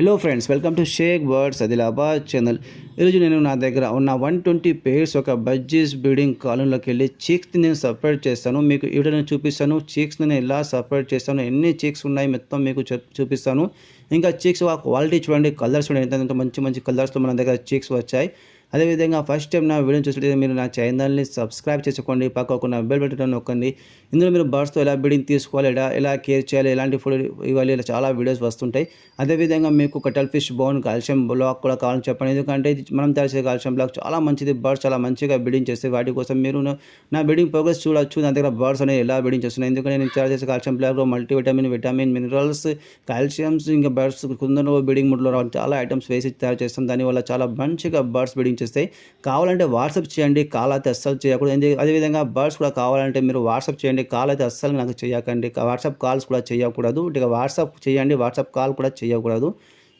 Hello friends welcome to Shaik birds Adilabad channel ఈరోజు నేను నా దగ్గర ఉన్న వన్ ట్వంటీ పేర్స్ ఒక బజ్జీస్ బ్రీడింగ్ కాలంలోకి వెళ్ళి చీక్స్ని నేను సపరేట్ చేస్తాను. మీకు ఈ నేను చూపిస్తాను. చీక్స్ని నేను ఎలా సపరేట్ చేస్తాను? ఎన్ని చీక్స్ ఉన్నాయి? మొత్తం మీకు చూపిస్తాను. ఇంకా చీక్స్ ఆ క్వాలిటీ చూడండి. కలర్స్ చూడండి. ఎంత మంచి మంచి కలర్స్తో మన దగ్గర చీక్స్ వచ్చాయి. అదేవిధంగా ఫస్ట్ టైం నా వీడియో చూసినట్లయితే మీరు నా ఛానల్ని సబ్స్క్రైబ్ చేసుకోండి. పక్కకు నా బెల్ బటన్ నొక్కండి. ఇందులో మీరు బర్డ్స్తో ఎలా బ్రీడింగ్ తీసుకోవాలి ఎలా ఎలా కేర్ చేయాలి ఎలాంటి ఫుడ్ ఇవ్వాలి ఇలా చాలా వీడియోస్ వస్తుంటాయి. అదేవిధంగా మీకు cuttlefish bone calcium block కూడా కావాలని చెప్పండి. ఎందుకంటే ఇది మనం తయారు చేసే కాల్షియం బ్లాక్ చాలా మంచిది. బర్డ్స్ చాలా మంచిగా బ్రీడింగ్ చేస్తాయి. వాటి కోసం మీరు నా- నా బ్రీడింగ్ ప్రోగ్రెస్ చూడొచ్చు. నా దగ్గర బర్డ్స్ అనేవి ఎలా బ్రీడింగ్ చేస్తున్నాయి. ఎందుకంటే నేను తయారు చేసే కాల్షియం బ్లాక్లో మల్టీవిటమిన్ విటమిన్ మినరల్స్ కాల్షియమ్స్ ఇంకా బర్డ్స్ కుందరు బ్రీడింగ్ ముడ్లో చాలా ఐటమ్స్ వేసి తయారు చేస్తాం. దానివల్ల చాలా మంచిగా బర్డ్స్ బ్రీడింగ్ కనిపించేస్తాయి కావాలంటే వాట్సాప్ చేయండి కాల్ అయితే అస్సలు చేయకూడదు. అదేవిధంగా బర్డ్స్ కూడా కావాలంటే మీరు వాట్సాప్ చేయండి కాల్ అయితే అస్సలు నాకు చేయకండి. వాట్సాప్ కాల్స్ కూడా చేయకూడదు. ఇక వాట్సాప్ చేయండి వాట్సాప్ కాల్ కూడా చేయకూడదు.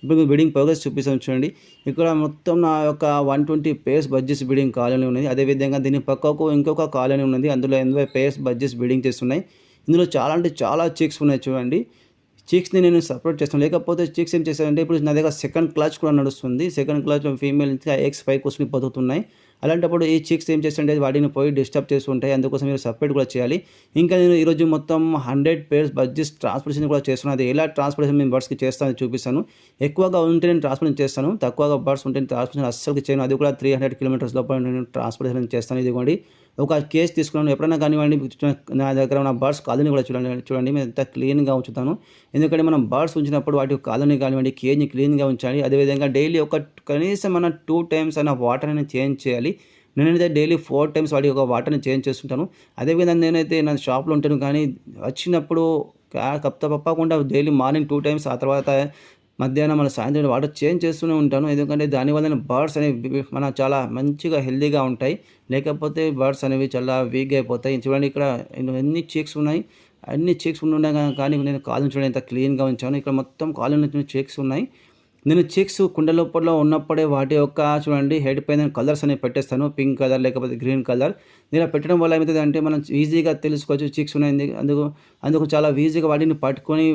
ఇప్పుడు బిడింగ్ ప్రోగ్రెస్ చూపిస్తాను చూడండి. ఇక్కడ మొత్తం నా యొక్క one twenty pairs budgies breeding colony ఉన్నది. అదేవిధంగా దీని పక్కకు ఇంకొక కాలనీ ఉన్నది. అందులో ఎనభై పేస్ బడ్జెస్ బిడింగ్ చేస్తున్నాయి. ఇందులో చాలా అంటే చాలా చీక్స్ ఉన్నాయి చూడండి. చిక్స్ని నేను సపరేట్ చేస్తాను. లేకపోతే చిక్స్ ఏం చేస్తానంటే ఇప్పుడు నా దగ్గర సెకండ్ క్లాచ్ కూడా నడుస్తుంది. Second clutch female eggs five కూర్చుని బతుకుతున్నాయి. అలాంటప్పుడు ఈ చిక్స్ ఏం చేస్తుంటే వాటిని పోయి డిస్టర్బ్ చేస్తుంటాయి అందుకోసం మీరు సపరేట్ కూడా చేయాలి. ఇంకా నేను ఈరోజు మొత్తం హండ్రెడ్ పేర్స్ బడ్జెస్ ట్రాన్స్పోర్టేషన్ కూడా చేస్తున్నాను. అది ఎలా ట్రాన్స్పోర్టేషన్ మేము బర్డ్స్కి చేస్తాను చూపిస్తాను. ఎక్కువగా ఉంటే నేను ట్రాన్స్పోర్టేషన్ చేస్తాను. తక్కువగా బర్డ్స్ ఉంటే నేను ట్రాన్స్పోర్టేషన్ అస్సలు చేయను. అది కూడా త్రీ హండ్రెడ్ కిలోమీటర్స్ లోపల నేను ట్రాన్స్పోర్టేషన్ చేస్తాను. ఇదిగోండి. ఒక కేసు తీసుకున్నాను. ఎప్పుడైనా కానివ్వండి నా దగ్గర ఉన్న బర్డ్స్ కాలనీ కూడా చూడండి. చూడండి మేము ఎంత క్లీన్గా ఉంచుతాను. ఎందుకంటే మనం బర్డ్స్ ఉంచినప్పుడు వాటి కాలనీ కానివ్వండి కేజ్ని క్లీన్గా ఉంచాలి. అదేవిధంగా డైలీ ఒక కనీసం మన టూ టైమ్స్ అయినా వాటర్ అనేది చేంజ్ చేయాలి. నేనైతే డైలీ ఫోర్ టైమ్స్ వాటి ఒక వాటర్ని చేంజ్ చేస్తుంటాను. అదేవిధంగా నేనైతే నా షాప్లో ఉంటాను కానీ వచ్చినప్పుడు కప్త తప్పకుండా డైలీ మార్నింగ్ టూ టైమ్స్ ఆ తర్వాత మధ్యాహ్నం మన సాయంత్రం వాటర్ చేంజ్ చేస్తూనే ఉంటాను. ఎందుకంటే దానివల్ల బర్డ్స్ అనేవి మన చాలా మంచిగా హెల్దీగా ఉంటాయి. లేకపోతే బర్డ్స్ అనేవి చాలా వీక్ అయిపోతాయి. చూడండి ఇక్కడ ఎన్ని చీక్స్ ఉన్నాయి. అన్ని చీక్స్ ఉండగా కానీ నేను కాలం చూడండి ఎంత క్లీన్గా ఉంచాను. ఇక్కడ మొత్తం కాలం చీక్స్ ఉన్నాయి. నేను చీక్స్ కుండ లోపల ఉన్నప్పుడే వాటి యొక్క చూడండి హెడ్ పైన కలర్స్ అనేవి పెట్టేస్తాను. పింక్ కలర్ లేకపోతే గ్రీన్ కలర్. ఇలా పెట్టడం వల్ల ఏమవుతుంది అంటే మనం ఈజీగా తెలుసుకోవచ్చు చిక్స్ ఉన్నాయి. అందుకు అందుకు చాలా ఈజీగా వాటిని పట్టుకొని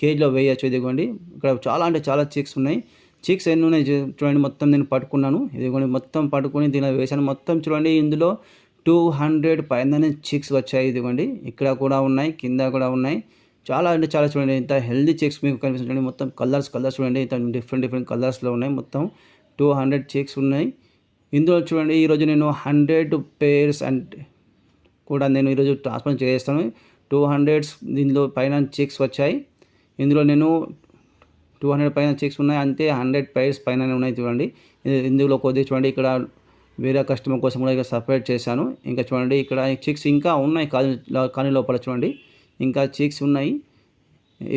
కేజీలో వేయచ్చు. ఇదిగోండి. ఇక్కడ చాలా అంటే చాలా చిక్స్ ఉన్నాయి. చిక్స్ ఎన్ని ఉన్నాయి? చూడండి. మొత్తం నేను పట్టుకున్నాను. ఇదిగోండి. మొత్తం పట్టుకుని దీనిలో వేసాను మొత్తం చూడండి. ఇందులో టూ హండ్రెడ్ పైన చిక్స్ వచ్చాయి. ఇదిగోండి. ఇక్కడ కూడా ఉన్నాయి. కింద కూడా ఉన్నాయి. చాలా అంటే చాలా చూడండి. ఇంత హెల్దీ చెక్స్ మీకు కనిపిస్తుంది. మొత్తం కలర్స్ కలర్స్ చూడండి. ఇంత డిఫరెంట్ డిఫరెంట్ కలర్స్లో ఉన్నాయి. మొత్తం టూ హండ్రెడ్ చిక్స్ ఉన్నాయి. ఇందులో చూడండి. ఈరోజు నేను హండ్రెడ్ పేర్స్ అండ్ కూడా నేను ఈరోజు ట్రాన్స్ఫర్ చేస్తాను. టూ హండ్రెడ్స్ దీనిలో పైన చిక్స్ వచ్చాయి. ఇందులో నేను టూ హండ్రెడ్ పైన చిక్స్ ఉన్నాయి. అంతే హండ్రెడ్ పైర్స్ పైన ఉన్నాయి చూడండి. ఇందులో కొద్దిగా చూడండి ఇక్కడ వేరే కస్టమర్ కోసం కూడా ఇక సపరేట్ చేశాను. ఇంకా చూడండి ఇక్కడ చిక్స్ ఇంకా ఉన్నాయి కాలనీ కాలనీ లోపల చూడండి. ఇంకా చిక్స్ ఉన్నాయి.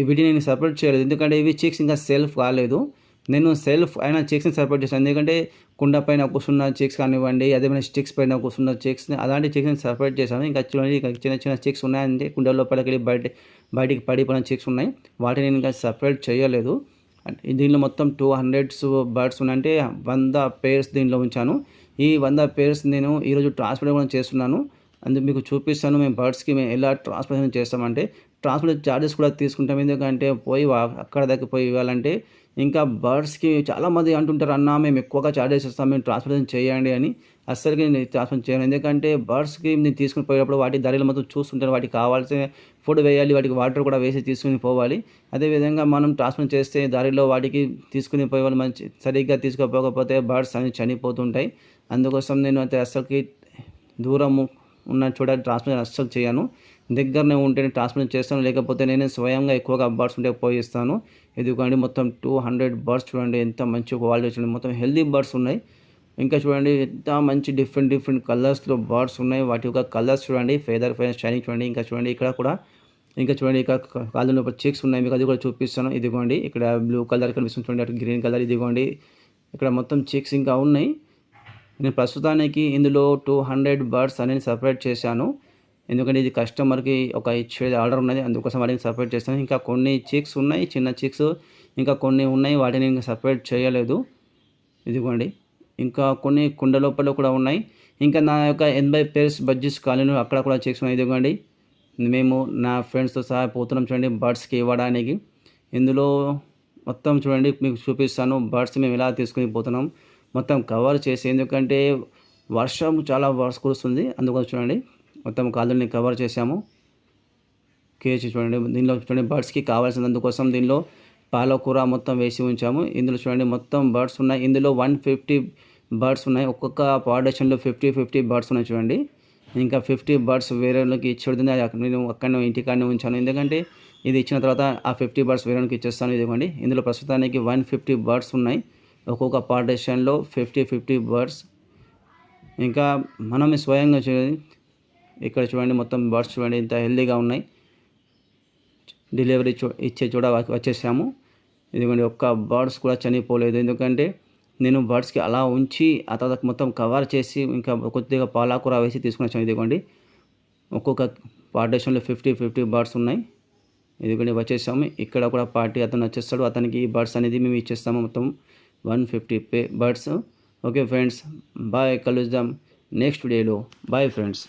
వీటిని నేను సపరేట్ చేయలేదు. ఎందుకంటే ఇవి చిక్స్ ఇంకా సెల్ఫ్ కాలేదు. నేను సెల్ఫ్ అయిన చెక్స్ని సపరేట్ చేశాను ఎందుకంటే కుండ పైన కూర్చున్న చిక్స్ కానివ్వండి అదేమైనా స్టిక్స్ పైన కూర్చున్న చిక్స్ని అలాంటి చెక్స్ని సపరేట్ చేశాను. ఇంకా చూడండి ఇంకా చిన్న చిన్న చిక్స్ ఉన్నాయంటే కుండ లోపలికి వెళ్ళి బయట బయటికి పడిపోయిన చిక్స్ ఉన్నాయి. వాటిని నేను ఇంకా సపరేట్ చేయలేదు. దీనిలో మొత్తం టూ హండ్రెడ్స్ బర్డ్స్ ఉన్నాయంటే వంద పేర్స్ దీనిలో ఉంచాను. ఈ వంద పేర్స్ నేను ఈరోజు ట్రాన్స్పోర్ట్ కూడా చేస్తున్నాను. అందుకు మీకు చూపిస్తాను మేము బర్డ్స్కి మేము ఎలా ట్రాన్స్పోర్టేషన్ చేస్తామంటే ట్రాన్స్పోర్ట్ ఛార్జెస్ కూడా తీసుకుంటాం. ఎందుకంటే పోయి అక్కడ దగ్గర పోయి ఇవ్వాలంటే ఇంకా బర్డ్స్కి చాలామంది అంటుంటారు అన్న మేము ఎక్కువగా ఛార్జెస్ ఇస్తాం మేము ట్రాన్స్పోర్టేషన్ చేయండి అని. అస్సలకి నేను ట్రాన్స్పోర్ట్ చేయను. ఎందుకంటే బర్డ్స్కి నేను తీసుకుని పోయేటప్పుడు వాటి ధరలు మొత్తం చూస్తుంటాను. వాటికి కావాల్సిన ఫుడ్ వేయాలి వాటికి వాటర్ కూడా వేసి తీసుకుని పోవాలి. అదేవిధంగా మనం ట్రాన్స్పోర్ట్ చేస్తే దారిలో వాటికి తీసుకుని పోయేవాళ్ళు మంచి సరిగ్గా తీసుకుపోకపోతే బర్డ్స్ అనేవి చనిపోతుంటాయి. అందుకోసం నేను అయితే అస్సలకి దూరము ఉన్న చోట ట్రాన్స్మిషన్ అస్సలు చేయను. దగ్గరనే ఉంటేనే ట్రాన్స్పోర్ట్ చేస్తాను. లేకపోతే నేనే స్వయంగా ఎక్కువగా బర్డ్స్ ఉంటే పోయిస్తాను ఎందుకంటే మొత్తం టూ హండ్రెడ్ బర్డ్స్ చూడండి ఎంత మంచి క్వాలిటీ చూడండి మొత్తం హెల్దీ బర్డ్స్ ఉన్నాయి. ఇంకా చూడండి ఎంత మంచి డిఫరెంట్ డిఫరెంట్ కలర్స్లో బర్డ్స్ ఉన్నాయి. వాటి యొక్క కలర్స్ చూడండి ఫెదర్ ఫెదర్ షైనింగ్ చూడండి. ఇంకా చూడండి ఇక్కడ కూడా ఇంకా చూడండి ఇక్కడ కాళ్ళు లోపల చిక్స్ ఉన్నాయి. మీకు అది కూడా చూపిస్తాను. ఇదిగోండి ఇక్కడ బ్లూ కలర్ కనిపిస్తుంది. చూడండి అటు గ్రీన్ కలర్ ఇదిగోండి. ఇక్కడ మొత్తం చిక్స్ ఇంకా ఉన్నాయి. నేను ప్రస్తుతానికి ఇందులో టూ హండ్రెడ్ బర్డ్స్ అనేది సపరేట్ చేశాను. ఎందుకంటే ఇది కస్టమర్కి ఒక ఇచ్చేది ఆర్డర్ ఉన్నది అందుకోసం వాటిని సపరేట్ చేస్తాను ఇంకా కొన్ని చిక్స్ ఉన్నాయి చిన్న చిక్స్ ఇంకా కొన్ని ఉన్నాయి వాటిని ఇంకా సపరేట్ చేయలేదు. ఇదిగోండి. ఇంకా కొన్ని కుండ లోపల కూడా ఉన్నాయి. ఇంకా నా యొక్క ఎనభై పేర్స్ బడ్జెస్ కాలనీ అక్కడ కూడా చిక్స్ ఉన్నాయి. ఇదిగోండి. మేము నా ఫ్రెండ్స్తో సహా పోతున్నాం చూడండి బర్డ్స్కి ఇవ్వడానికి. ఇందులో మొత్తం చూడండి మీకు చూపిస్తాను. బర్డ్స్ మేము ఎలా తీసుకుని పోతున్నాం. మొత్తం కవర్ చేసి ఎందుకంటే వర్షం చాలా వర్ష కురుస్తుంది. అందుకోసం చూడండి మొత్తం కాలుని కవర్ చేసాము కేసి చూడండి దీనిలో చూడండి బర్డ్స్కి కావాల్సిన అందుకోసం దీనిలో పాలకూర మొత్తం వేసి ఉంచాము. ఇందులో చూడండి మొత్తం బర్డ్స్ ఉన్నాయి. ఇందులో వన్ ఫిఫ్టీ బర్డ్స్ ఉన్నాయి. ఒక్కొక్క పాడేషన్లో ఫిఫ్టీ ఫిఫ్టీ బర్డ్స్ ఉన్నాయి చూడండి. ఇంకా ఫిఫ్టీ బర్డ్స్ వేరే వాళ్ళకి ఇచ్చేది అది అక్కడ నేను అక్కడనే ఇంటికాడనే ఉంచాను. ఎందుకంటే ఇది ఇచ్చిన తర్వాత ఆ ఫిఫ్టీ బర్డ్స్ వేరే ఇచ్చేస్తాను. ఇదిగోండి ఇందులో ప్రస్తుతానికి వన్ ఫిఫ్టీ బర్డ్స్ ఉన్నాయి. ఒక్కొక్క పార్టీషన్లో ఫిఫ్టీ ఫిఫ్టీ బర్డ్స్ ఇంకా మనమే స్వయంగా చూడండి. ఇక్కడ చూడండి మొత్తం బర్డ్స్ చూడండి ఇంత హెల్దీగా ఉన్నాయి. డెలివరీ చూ ఇచ్చే చూడ వచ్చేసాము. ఇదిగోండి ఒక్క బర్డ్స్ కూడా చనిపోలేదు. ఎందుకంటే నేను బర్డ్స్కి అలా ఉంచి ఆ తర్వాత మొత్తం కవర్ చేసి ఇంకా కొద్దిగా పాలాకూర వేసి తీసుకుని వచ్చాను ఇదిగోండి ఒక్కొక్క పార్టీషన్లో ఫిఫ్టీ ఫిఫ్టీ బర్డ్స్ ఉన్నాయి. ఇదిగోండి వచ్చేసాము. ఇక్కడ కూడా పార్టీ అతను వచ్చేస్తాడు. అతనికి ఈ బర్డ్స్ అనేది మేము ఇచ్చేస్తాము మొత్తం. One fifty per birds. Okay friends bye కలుద్దాం నెక్స్ట్ వీడియోలో. Bye friends.